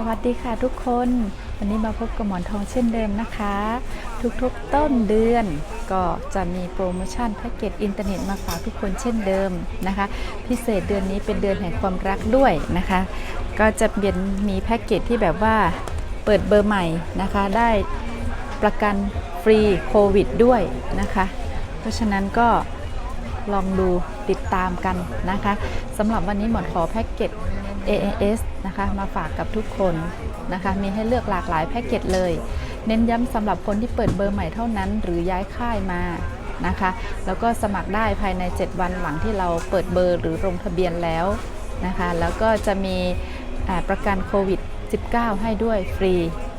สวัสดีค่ะทุกคน วันนี้มาพบกับหมอนทองเช่นเดิมนะคะ ทุกๆต้นเดือนก็จะมีโปรโมชั่นแพ็กเกจอินเทอร์เน็ตมาฝากทุกคนเช่นเดิมนะคะ พิเศษเดือนนี้เป็นเดือนแห่งความรักด้วยนะคะ ก็จะเป็นมีแพ็กเกจที่แบบว่าเปิดเบอร์ใหม่นะคะ ได้ประกันฟรีโควิดด้วยนะคะ เพราะฉะนั้นก็ลองดูติดตามกันนะคะสำหรับวันนี้หมอนขอแพ็กเกจ AAS นะคะมาฝากกับทุกคนนะคะมีให้เลือกหลากหลายแพ็กเกจเลย เน้นย้ำสำหรับคนที่เปิดเบอร์ใหม่เท่านั้น หรือย้ายค่ายมานะคะแล้วก็สมัครได้ภายใน 7 วันหลังที่เราเปิดเบอร์หรือลงทะเบียนแล้วนะคะแล้วก็จะมีอ่าประกันโควิด 19 ให้ด้วยฟรี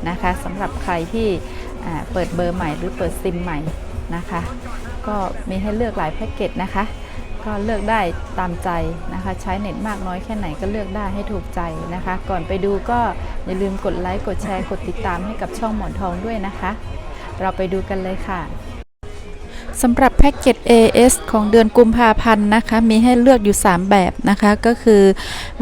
นะคะสำหรับใครที่เปิดเบอร์ใหม่หรือเปิดซิมใหม่นะคะก็มีให้เลือกหลายแพ็กเกจนะคะ ก็เลือกได้ตามใจนะคะ ใช้เน็ตมากน้อยแค่ไหนก็เลือกได้ให้ถูกใจนะคะ ก่อนไปดูก็อย่าลืมกดไลค์กดแชร์กดติดตามให้กับช่องหมอนทองด้วยนะคะ เราไปดูกันเลยค่ะ สำหรับแพ็กเกจ AS ของเดือนกุมภาพันธ์นะคะ มีให้เลือกอยู่ 3 แบบนะคะ ก็คือ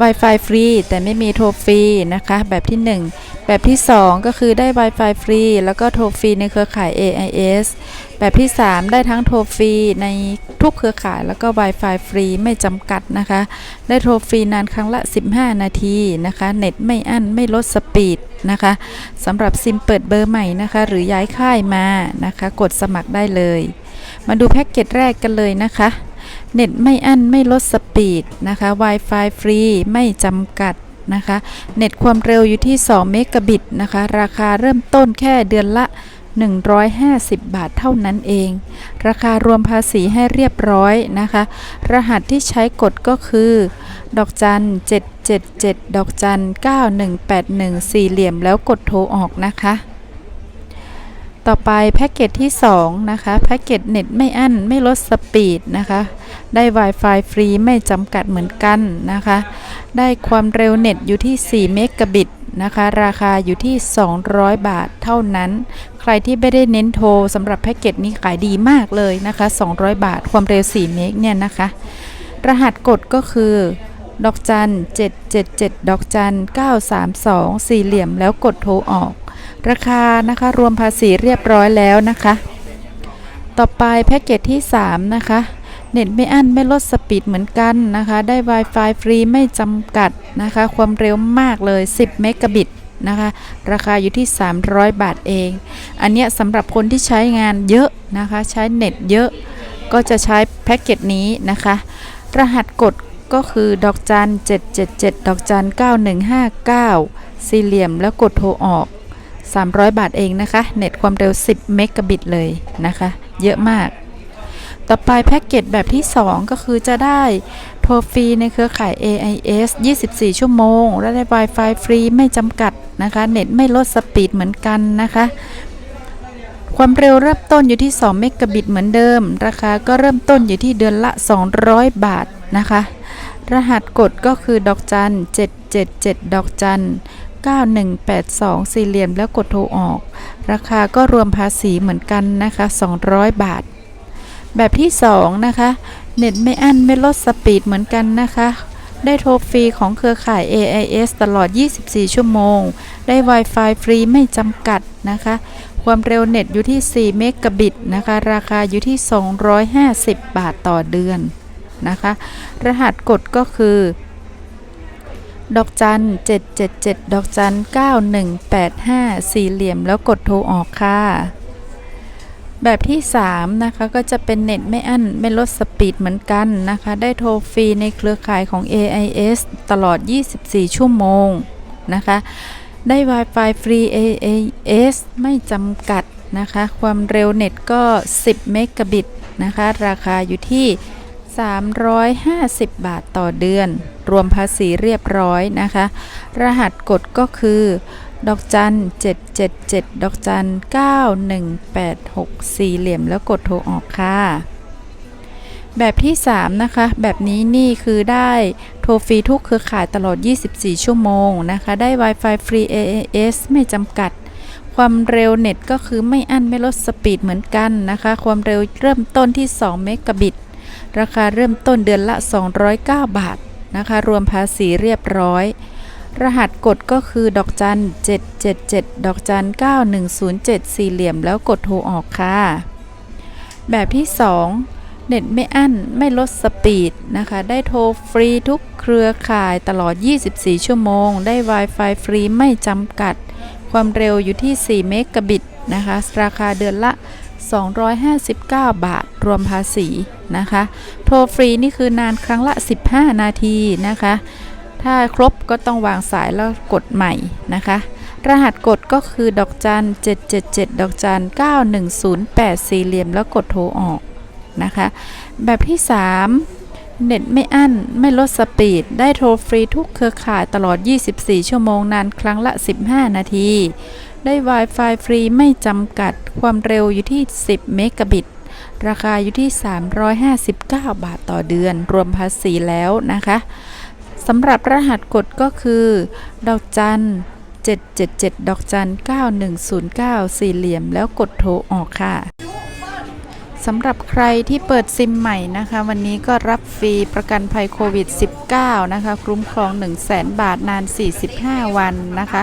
Wi-Fi ฟรีแต่ไม่มีโทรฟรีนะคะ แบบที่ 1 แบบที่ 2 ก็คือได้ Wi-Fi ฟรีแล้วก็โทรฟรีในเครือข่าย AIS แบบที่ 3 ได้ทั้งโทรฟรีในทุกเครือข่ายแล้วก็ Wi-Fi ฟรีไม่จำกัดนะคะ ได้โทรฟรีนานครั้งละ 15 นาทีนะคะ เน็ตไม่อั้นไม่ลดสปีดนะคะสำหรับซิมเปิดเบอร์ใหม่นะคะ หรือย้ายค่ายมานะคะ กดสมัครได้เลย มาดูแพ็กเกจแรกกันเลยนะคะ เน็ตไม่อั้นไม่ลดสปีดนะคะ Wi-Fi ฟรีไม่จำกัดนะคะ เน็ตความเร็วอยู่ที่ 2 เมกะบิตนะคะ ราคาเริ่มต้นแค่เดือนละ 150 บาทเท่านั้นเอง ราคารวมภาษีให้เรียบร้อยนะคะ รหัสที่ใช้กดก็คือ ดอกจัน 777 ดอกจัน 9181 สี่เหลี่ยมแล้วกดโทรออกนะคะ ต่อไปแพ็กเกจที่ 2 นะคะ แพ็กเกจเน็ตไม่อั้น ไม่ลดสปีดนะคะ ได้ Wi-Fi ฟรีไม่จำกัดเหมือนกันนะคะ ได้ความเร็วเน็ตอยู่ที่ 4 เมกะบิตนะคะ ราคาอยู่ที่ 200 บาทเท่านั้น ใครที่ไม่ได้เน้นโทรสำหรับแพ็กเกจนี้ขายดีมากเลยนะคะ 200 บาท ความเร็ว 4 เมกเนี่ยนะคะ รหัสกดก็คือดอกจัน777ดอกจัน932 สี่เหลี่ยมแล้วกดโทรออก ราคานะคะรวมภาษีเรียบร้อยแล้วนะคะ ต่อไปแพ็กเกจที่ 3 นะคะ เน็ตไม่อั้นไม่ลดสปีดเหมือนกันนะคะ ได้ Wi-Fi ฟรีไม่จำกัดนะคะ ความเร็วมากเลย 10 เมกะบิตนะคะ ราคาอยู่ที่ 300 บาทเอง อันเนี้ยสำหรับคนที่ใช้งานเยอะนะคะ ใช้เน็ตเยอะ ก็จะใช้แพ็กเกจนี้นะคะ รหัสกดก็คือดอกจัน 777 ดอกจัน 9159 สี่เหลี่ยมแล้วกดโทรออก 300 บาทเองนะคะ เน็ตความเร็ว 10 เมกะบิตเลยนะคะ เยอะมาก ต่อไปแพ็กเกจแบบที่ 2 ก็คือจะได้โทรฟรีในเครือข่าย AIS 24 ชั่วโมง และได้ Wi-Fi ฟรีไม่จำกัดนะคะ เน็ตไม่ลดสปีดเหมือนกันนะคะ ความเร็วเริ่มต้นอยู่ที่ 2 เมกะบิตเหมือนเดิม ราคาก็เริ่มต้นอยู่ที่เดือนละ 200 บาทนะคะ รหัสกดก็คือดอกจัน777 ดอกจัน 9182 สี่เหลี่ยมแล้วกดโทรออก ราคาก็รวมภาษีเหมือนกันนะคะ 200 บาท แบบที่ 2 นะคะ เน็ตไม่อั้นไม่ลดสปีดเหมือนกันนะคะ ได้โทรฟรีของเครือข่าย AIS ตลอด 24 ชั่วโมง ได้ Wi-Fi ฟรีไม่จำกัดนะคะ ความเร็วเน็ตอยู่ที่ 4 เมกะบิตนะคะ ราคาอยู่ที่ 250 บาทต่อเดือนนะคะ รหัสกดก็คือ ดอกจัน777 ดอกจัน9185 สี่เหลี่ยมแล้วกดโทรออกค่ะ แบบที่ 3 นะคะ ก็จะเป็นเน็ตไม่อั้น ไม่ลดสปีดเหมือนกันนะคะ ได้โทรฟรีในเครือข่ายของ AIS ตลอด 24 ชั่วโมงนะคะ ได้ Wi-Fi ฟรี AIS ไม่จำกัดนะคะ ความเร็วเน็ตก็ 10 เมกะบิตนะคะ ราคาอยู่ที่ 350 บาทต่อเดือน รวมภาษีเรียบร้อยนะคะ รหัสกดก็คือ ดอกจัน 777 ดอกจัน 9186สี่เหลี่ยมแล้วกดโทรออกค่ะ แบบที่ 3 นะคะ แบบนี้นี่คือได้โทรฟรีทุกเครือข่ายตลอด 24 ชั่วโมงนะคะ ได้ Wi-Fi ฟรี AAS ไม่จำกัดความเร็วเน็ตก็คือไม่อั้นไม่ลดสปีดเหมือนกันนะคะ ความเร็วเริ่มต้นที่ 2 เมกะบิต ราคาเริ่มต้นเดือนละ 209 บาทนะคะ รวมภาษีเรียบร้อย รหัสกดก็คือดอกจัน 777 ดอกจัน 9107 สี่เหลี่ยมแล้วกดโทรออกค่ะ แบบที่ 2 เน็ตไม่อั้น ไม่ลดสปีดนะคะ ได้โทรฟรีทุกเครือข่ายตลอด 24 ชั่วโมง ได้ Wi-Fi ฟรีไม่จำกัด ความเร็วอยู่ที่ 4 เมกะบิตนะคะ ราคาเดือนละ 259 บาทรวมภาษีนะคะ โทรฟรีนี่คือนานครั้งละ 15 นาทีนะคะ ถ้าครบก็ต้องวางสายแล้วกดใหม่นะคะ รหัสกดก็คือดอกจัน 777 ดอกจัน 9108สี่เหลี่ยมแล้วกดโทรออกนะคะ แบบที่ 3 เน็ตไม่อั้น ไม่ลดสปีด ได้โทรฟรีทุกเครือข่ายตลอด 24 ชั่วโมงนานครั้งละ 15 นาที ได้ Wi-Fi ฟรีไม่จำกัด ความเร็วอยู่ที่ 10 เมกะบิต ราคาอยู่ที่ 359 บาทต่อเดือน รวมภาษีแล้วนะคะสำหรับรหัสกดก็คือ ดอกจัน 777 ดอกจัน 9109 สี่เหลี่ยม แล้วกดโทรออกค่ะ สำหรับใครที่เปิดซิมใหม่นะคะ วันนี้ก็รับฟรีประกันภัยโควิด -19 นะคะ คุ้มครอง 1 0 0 0 0แบาทนาน 45 วันนะคะ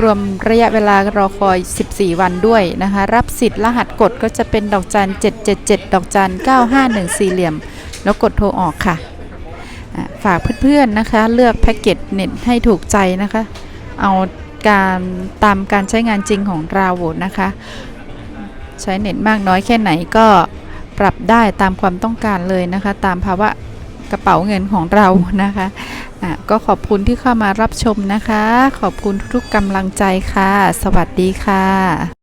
รวมระยะเวลารอคอย 14 วันด้วยนะคะ รับสิทธิ์รหัสกดก็จะเป็นดอกจัน 777 ดอกจัน 951 สี่เหลี่ยม แล้วกดโทรออกค่ะ ฝากเพื่อนๆนะคะ เลือกแพ็กเกจเน็ตให้ถูกใจนะคะ เอาการตามการใช้งานจริงของเรานะคะ ใช้เน็ตมากน้อยแค่ไหนก็ปรับได้ตามความต้องการเลยนะคะ ตามภาวะกระเป๋าเงินของเรานะคะอะก็ขอบคุณที่เข้ามารับชมนะคะ ขอบคุณทุกๆกำลังใจค่ะ สวัสดีค่ะ